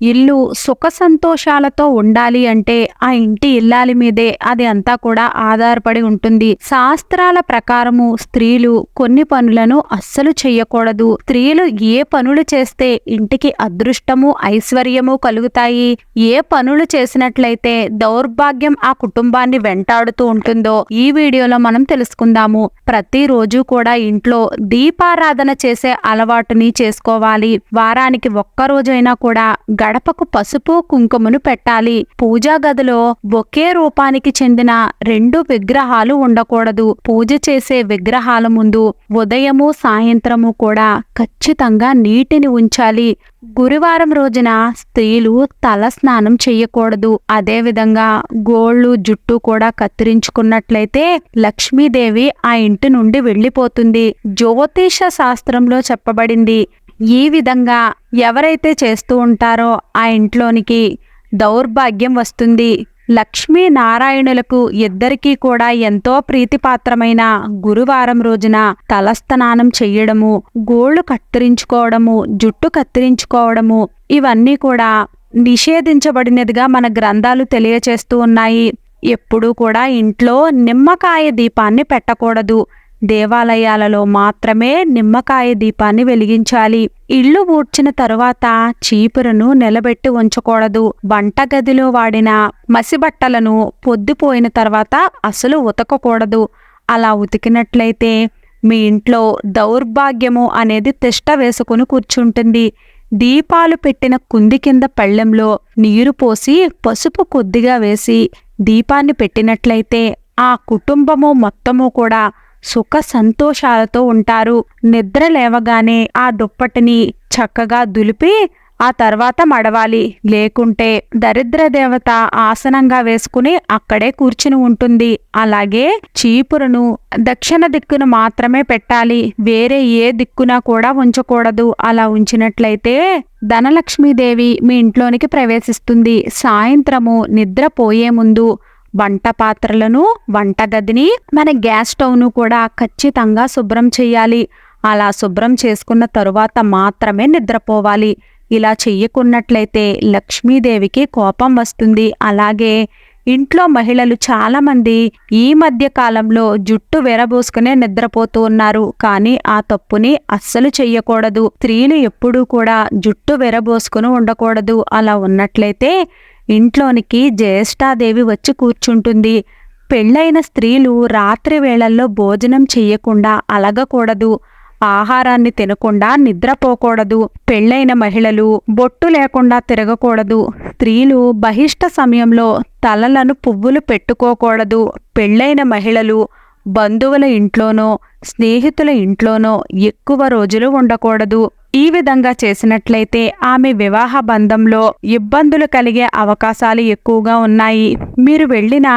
ఇల్లు సుఖ సంతోషాలతో ఉండాలి అంటే ఆ ఇంటి ఇల్లాలి మీదే అది అంతా కూడా ఆధారపడి ఉంటుంది. శాస్త్రాల ప్రకారము స్త్రీలు కొన్ని పనులను అస్సలు చెయ్యకూడదు. స్త్రీలు ఏ పనులు చేస్తే ఇంటికి అదృష్టము ఐశ్వర్యము కలుగుతాయి? ఏ పనులు చేసినట్లయితే దౌర్భాగ్యం ఆ కుటుంబాన్ని వెంటాడుతూ ఉంటుందో ఈ వీడియోలో మనం తెలుసుకుందాము. ప్రతిరోజు కూడా ఇంట్లో దీపారాధన చేసే అలవాటుని చేసుకోవాలి. వారానికి ఒక్క రోజైనా కూడా గడపకు పసుపు కుంకుమను పెట్టాలి. పూజా గదిలో ఒకే రూపానికి చెందిన రెండు విగ్రహాలు ఉండకూడదు. పూజ చేసే విగ్రహాల ముందు ఉదయము సాయంత్రము కూడా ఖచ్చితంగా నీటిని ఉంచాలి. గురువారం రోజున స్త్రీలు తల స్నానం చెయ్యకూడదు అదేవిధంగా గోళ్ళు జుట్టు కూడా కత్తిరించుకున్నట్లయితే లక్ష్మీదేవి ఆ ఇంటి నుండి వెళ్ళిపోతుంది. జ్యోతిష శాస్త్రంలో చెప్పబడింది ఈ విధంగా ఎవరైతే చేస్తూ ఉంటారో ఆ ఇంట్లోనికి దౌర్భాగ్యం వస్తుంది. లక్ష్మీ నారాయణులకు ఇద్దరికీ కూడా ఎంతో ప్రీతిపాత్రమైన గురువారం రోజున తలస్నానం చెయ్యడము గోళ్ళు కత్తిరించుకోవడము జుట్టు కత్తిరించుకోవడము ఇవన్నీ కూడా నిషేధించబడినదిగా మన గ్రంథాలు తెలియచేస్తూ ఉన్నాయి. ఎప్పుడూ కూడా ఇంట్లో నిమ్మకాయ దీపాన్ని పెట్టకూడదు. దేవాలయాలలో మాత్రమే నిమ్మకాయ దీపాన్ని వెలిగించాలి. ఇల్లు ఊడ్చిన తరువాత చీపురును నిలబెట్టి ఉంచకూడదు. వంటగదిలో వాడిన మసిబట్టలను పొద్దుపోయిన తర్వాత అసలు ఉతకకూడదు. అలా ఉతికినట్లయితే మీ ఇంట్లో దౌర్భాగ్యము అనేది తిష్ట వేసుకుని కూర్చుంటుంది. దీపాలు పెట్టిన కుంది కింద పళ్ళెంలో నీరు పోసి పసుపు కొద్దిగా వేసి దీపాన్ని పెట్టినట్లయితే ఆ కుటుంబము మొత్తము కూడా సుఖ సంతోషాలతో ఉంటారు. నిద్ర లేవగానే ఆ దుప్పటిని చక్కగా దులిపి ఆ తర్వాత మడవాలి. లేకుంటే దరిద్ర దేవత ఆసనంగా వేసుకుని అక్కడే కూర్చుని ఉంటుంది. అలాగే చీపురును దక్షిణ దిక్కును మాత్రమే పెట్టాలి. వేరే ఏ దిక్కున కూడా ఉంచకూడదు. అలా ఉంచినట్లయితే ధనలక్ష్మీదేవి మీ ఇంట్లోనికి ప్రవేశిస్తుంది. సాయంత్రము నిద్రపోయే ముందు వంట పాత్రలను వంటగదిని మన గ్యాస్ స్టవ్ను కూడా ఖచ్చితంగా శుభ్రం చేయాలి. అలా శుభ్రం చేసుకున్న తరువాత మాత్రమే నిద్రపోవాలి. ఇలా చెయ్యకున్నట్లయితే లక్ష్మీదేవికి కోపం వస్తుంది. అలాగే ఇంట్లో మహిళలు చాలామంది ఈ మధ్య కాలంలో జుట్టు వెరబోసుకునే నిద్రపోతూ ఉన్నారు. కానీ ఆ తప్పుని అస్సలు చెయ్యకూడదు. స్త్రీలు ఎప్పుడూ కూడా జుట్టు వెరబోసుకుని ఉండకూడదు. అలా ఉన్నట్లయితే ఇంట్లోనికి జ్యేష్ఠాదేవి వచ్చి కూర్చుంటుంది. పెళ్ళైన స్త్రీలు రాత్రి వేళల్లో భోజనం చెయ్యకుండా అలగకూడదు. ఆహారాన్ని తినకుండా నిద్రపోకూడదు. పెళ్ళైన మహిళలు బొట్టు లేకుండా తిరగకూడదు. స్త్రీలు బహిష్ట సమయంలో తలలను పువ్వులు పెట్టుకోకూడదు. పెళ్ళైన మహిళలు బంధువుల ఇంట్లోనో స్నేహితుల ఇంట్లోనో ఎక్కువ రోజులు ఉండకూడదు. ఈ విధంగా చేసినట్లయితే ఆమె వివాహ బంధంలో ఇబ్బందులు కలిగే అవకాశాలు ఎక్కువగా ఉన్నాయి. మీరు వెళ్ళిన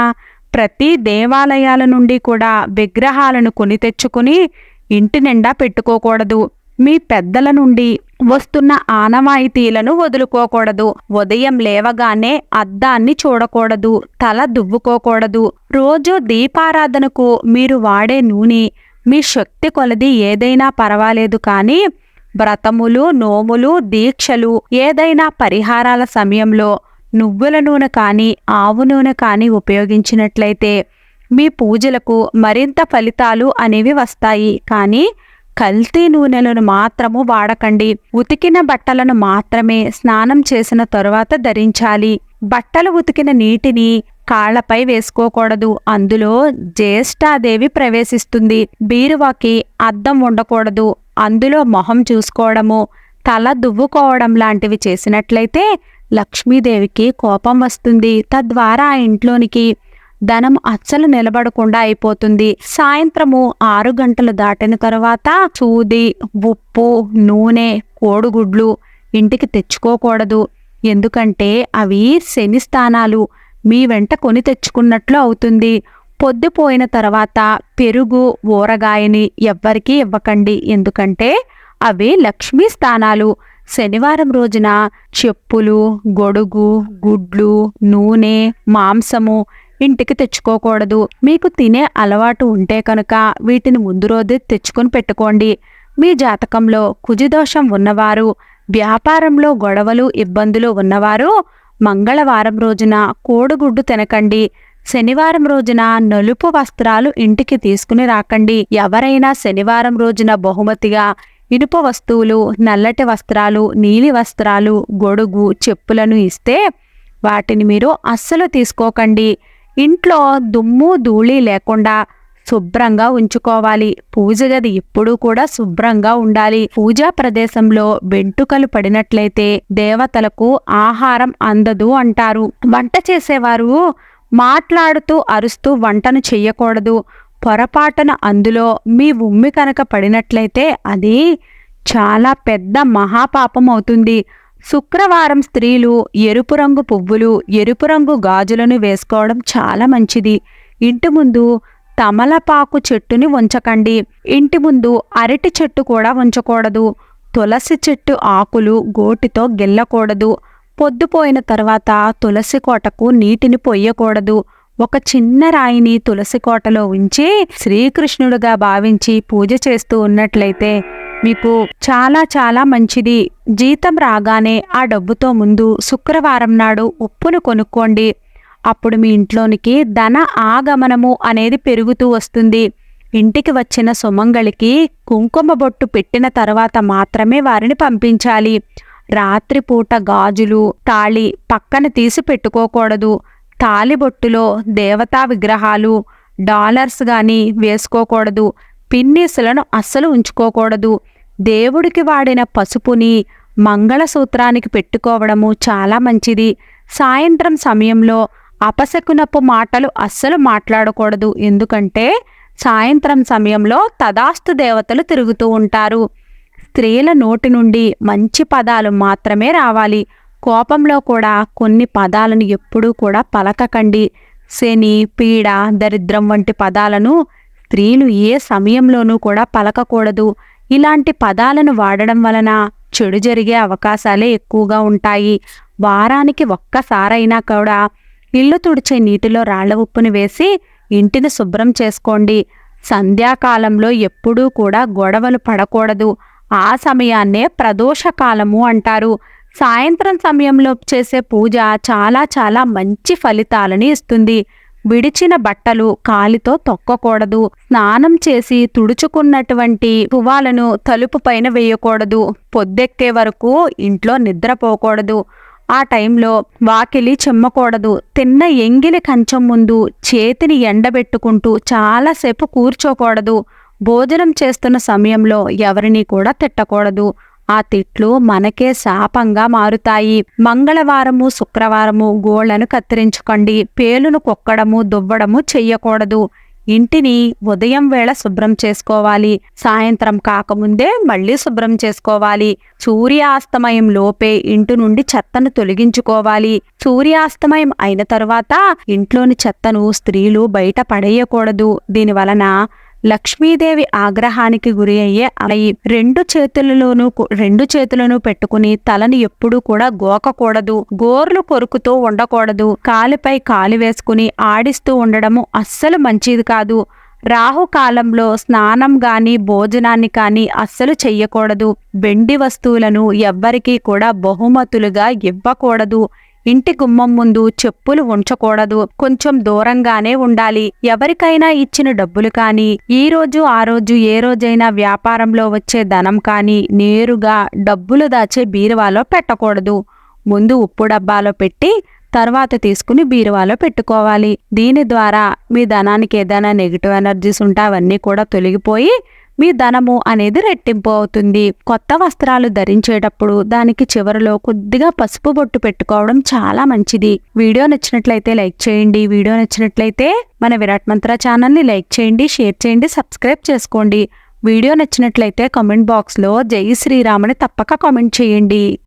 ప్రతి దేవాలయాల నుండి కూడా విగ్రహాలను కొని తెచ్చుకుని ఇంటి నిండా పెట్టుకోకూడదు. మీ పెద్దల నుండి వస్తున్న ఆనవాయితీలను వదులుకోకూడదు. ఉదయం లేవగానే అద్దాన్ని చూడకూడదు. తల దువ్వుకోకూడదు. రోజు దీపారాధనకు మీరు వాడే నూనె మీ శక్తి కొలది ఏదైనా పర్వాలేదు కానీ వ్రతములు నోములు దీక్షలు ఏదైనా పరిహారాల సమయంలో నువ్వుల నూనె కానీ ఆవు నూనె కానీ ఉపయోగించినట్లయితే మీ పూజలకు మరింత ఫలితాలు అనేవి వస్తాయి. కానీ కల్తీ నూనెలను మాత్రము వాడకండి. ఉతికిన బట్టలను మాత్రమే స్నానం చేసిన తరువాత ధరించాలి. బట్టలు ఉతికిన నీటిని కాళ్ళపై వేసుకోకూడదు. అందులో జ్యేష్ఠాదేవి ప్రవేశిస్తుంది. బీరువాకి అద్దం ఉండకూడదు. అందులో మొహం చూసుకోవడము తల దువ్వుకోవడం లాంటివి చేసినట్లయితే లక్ష్మీదేవికి కోపం వస్తుంది. తద్వారా ఆ ఇంట్లోనికి ధనం అచ్చలు నిలబడకుండా అయిపోతుంది. సాయంత్రము ఆరు గంటలు దాటిన తర్వాత సూది ఉప్పు నూనె కోడిగుడ్లు ఇంటికి తెచ్చుకోకూడదు. ఎందుకంటే అవి శని స్థానాలు. మీ వెంట కొని తెచ్చుకున్నట్లు అవుతుంది. పొద్దుపోయిన తర్వాత పెరుగు ఊరగాయని ఎవ్వరికీ ఇవ్వకండి. ఎందుకంటే అవి లక్ష్మీ స్థానాలు. శనివారం రోజున చెప్పులు గొడుగు గుడ్లు నూనె మాంసము ఇంటికి తెచ్చుకోకూడదు. మీకు తినే అలవాటు ఉంటే కనుక వీటిని ముందు రోజు తెచ్చుకొని పెట్టుకోండి. మీ జాతకంలో కుజిదోషం ఉన్నవారు వ్యాపారంలో గొడవలు ఇబ్బందులు ఉన్నవారు మంగళవారం రోజున కోడిగుడ్డు తినకండి. శనివారం రోజున నలుపు వస్త్రాలు ఇంటికి తీసుకుని రాకండి. ఎవరైనా శనివారం రోజున బహుమతిగా ఇనుప వస్తువులు నల్లటి వస్త్రాలు నీలి వస్త్రాలు గొడుగు చెప్పులను ఇస్తే వాటిని మీరు అస్సలు తీసుకోకండి. ఇంట్లో దుమ్ము ధూళి లేకుండా శుభ్రంగా ఉంచుకోవాలి. పూజ గది ఎప్పుడూ కూడా శుభ్రంగా ఉండాలి. పూజా ప్రదేశంలో వెంట్రుకలు పడినట్లయితే దేవతలకు ఆహారం అందదు అంటారు. వంట చేసేవారు మాట్లాడుతూ అరుస్తూ వంటను చెయ్యకూడదు పొరపాటున అందులో మీ ఉమ్మి కనుక పడినట్లయితే అది చాలా పెద్ద మహాపాపం అవుతుంది. శుక్రవారం స్త్రీలు ఎరుపు రంగు పువ్వులు ఎరుపు రంగు గాజులను వేసుకోవడం చాలా మంచిది. ఇంటి ముందు తమలపాకు చెట్టుని ఉంచకండి ఇంటి ముందు అరటి చెట్టు కూడా ఉంచకూడదు తులసి చెట్టు ఆకులు గోటితో గిల్లకూడదు. పొద్దుపోయిన తర్వాత తులసి కోటకు నీటిని పొయ్యకూడదు. ఒక చిన్న రాయిని తులసి కోటలో ఉంచి శ్రీకృష్ణుడుగా భావించి పూజ చేస్తూ ఉన్నట్లయితే మీకు చాలా చాలా మంచిది. జీతం రాగానే ఆ డబ్బుతో ముందు శుక్రవారం నాడు ఉప్పును కొనుక్కోండి. అప్పుడు మీ ఇంట్లోనికి ధన ఆగమనము అనేది పెరుగుతూ వస్తుంది. ఇంటికి వచ్చిన సుమంగళికి కుంకుమ బొట్టు పెట్టిన తర్వాత మాత్రమే వారిని పంపించాలి. రాత్రిపూట గాజులు తాళి పక్కన తీసి పెట్టుకోకూడదు. తాలిబొట్టులో దేవతా విగ్రహాలు డాలర్స్ గాని వేసుకోకూడదు. పిన్నీసులను అస్సలు ఉంచుకోకూడదు. దేవుడికి వాడిన పసుపుని మంగళసూత్రానికి పెట్టుకోవడము చాలా మంచిది. సాయంత్రం సమయంలో అపశకునపు మాటలు అస్సలు మాట్లాడకూడదు. ఎందుకంటే సాయంత్రం సమయంలో తదాస్తు దేవతలు తిరుగుతూ ఉంటారు. స్త్రీల నోటి నుండి మంచి పదాలు మాత్రమే రావాలి. కోపంలో కూడా కొన్ని పదాలను ఎప్పుడూ కూడా పలకకండి. శని పీడ దరిద్రం వంటి పదాలను స్త్రీలు ఏ సమయంలోనూ కూడా పలకకూడదు. ఇలాంటి పదాలను వాడడం వలన చెడు జరిగే అవకాశాలే ఎక్కువగా ఉంటాయి. వారానికి ఒక్కసారైనా కూడా ఇల్లు తుడిచే నీటిలో రాళ్ళ ఉప్పుని వేసి ఇంటిని శుభ్రం చేసుకోండి. సంధ్యాకాలంలో ఎప్పుడూ కూడా గొడవలు పడకూడదు. ఆ సమయాన్నే ప్రదోషకాలము అంటారు. సాయంత్రం సమయంలో చేసే పూజ చాలా చాలా మంచి ఫలితాలని ఇస్తుంది. విడిచిన బట్టలు కాలితో తొక్కకూడదు. స్నానం చేసి తుడుచుకున్నటువంటి తువాలను తలుపు పైన వేయకూడదు. పొద్దెక్కే వరకు ఇంట్లో నిద్రపోకూడదు. ఆ టైంలో వాకిలి చెమ్మకూడదు. తిన్న ఎంగిలి కంచం ముందు చేతిని ఎండబెట్టుకుంటూ చాలాసేపు కూర్చోకూడదు. భోజనం చేస్తున్న సమయంలో ఎవరిని కూడా తిట్టకూడదు. ఆ తిట్లు మనకే శాపంగా మారుతాయి. మంగళవారము శుక్రవారము గోళ్ళను కత్తిరించుకోండి. పేలును కొక్కడము దువ్వడము చెయ్యకూడదు. ఇంటిని ఉదయం వేళ శుభ్రం చేసుకోవాలి. సాయంత్రం కాకముందే మళ్ళీ శుభ్రం చేసుకోవాలి. సూర్యాస్తమయం లోపే ఇంటి నుండి చెత్తను తొలగించుకోవాలి. సూర్యాస్తమయం అయిన తరువాత ఇంట్లోని చెత్తను స్త్రీలు బయట పడేయకూడదు. దీని వలన లక్ష్మీదేవి ఆగ్రహానికి గురి అయ్యే అయి రెండు చేతులలోనూ రెండు చేతులను పెట్టుకుని తలని ఎప్పుడూ కూడా గోకకూడదు. గోర్లు కొరుకుతూ ఉండకూడదు. కాలిపై కాలు వేసుకుని ఆడిస్తూ ఉండడము అస్సలు మంచిది కాదు. రాహుకాలంలో స్నానం గాని భోజనాన్ని కానీ అస్సలు చెయ్యకూడదు. వెండి వస్తువులను ఎవ్వరికీ కూడా బహుమతులుగా ఇవ్వకూడదు. ఇంటి గుమ్మం ముందు చెప్పులు ఉంచకూడదు. కొంచెం దూరంగానే ఉండాలి. ఎవరికైనా ఇచ్చిన డబ్బులు కానీ ఈ రోజు ఆ రోజు ఏ రోజైనా వ్యాపారంలో వచ్చే ధనం కానీ నేరుగా డబ్బులు దాచే బీరువాలో పెట్టకూడదు. ముందు ఉప్పు డబ్బాలో పెట్టి తర్వాత తీసుకుని బీరువాలో పెట్టుకోవాలి. దీని ద్వారా మీ ధనానికి ఏదైనా నెగిటివ్ ఎనర్జీస్ ఉంటే అవన్నీ కూడా తొలగిపోయి మీ ధనము అనేది రెట్టింపు అవుతుంది. కొత్త వస్త్రాలు ధరించేటప్పుడు దానికి చివరిలో కొద్దిగా పసుపు బొట్టు పెట్టుకోవడం చాలా మంచిది. వీడియో నచ్చినట్లయితే లైక్ చేయండి. వీడియో నచ్చినట్లయితే మన విరాట్ మంత్ర ఛానల్ని లైక్ చేయండి షేర్ చేయండి సబ్స్క్రైబ్ చేసుకోండి. వీడియో నచ్చినట్లయితే కామెంట్ బాక్స్లో జై శ్రీరామని తప్పక కామెంట్ చేయండి.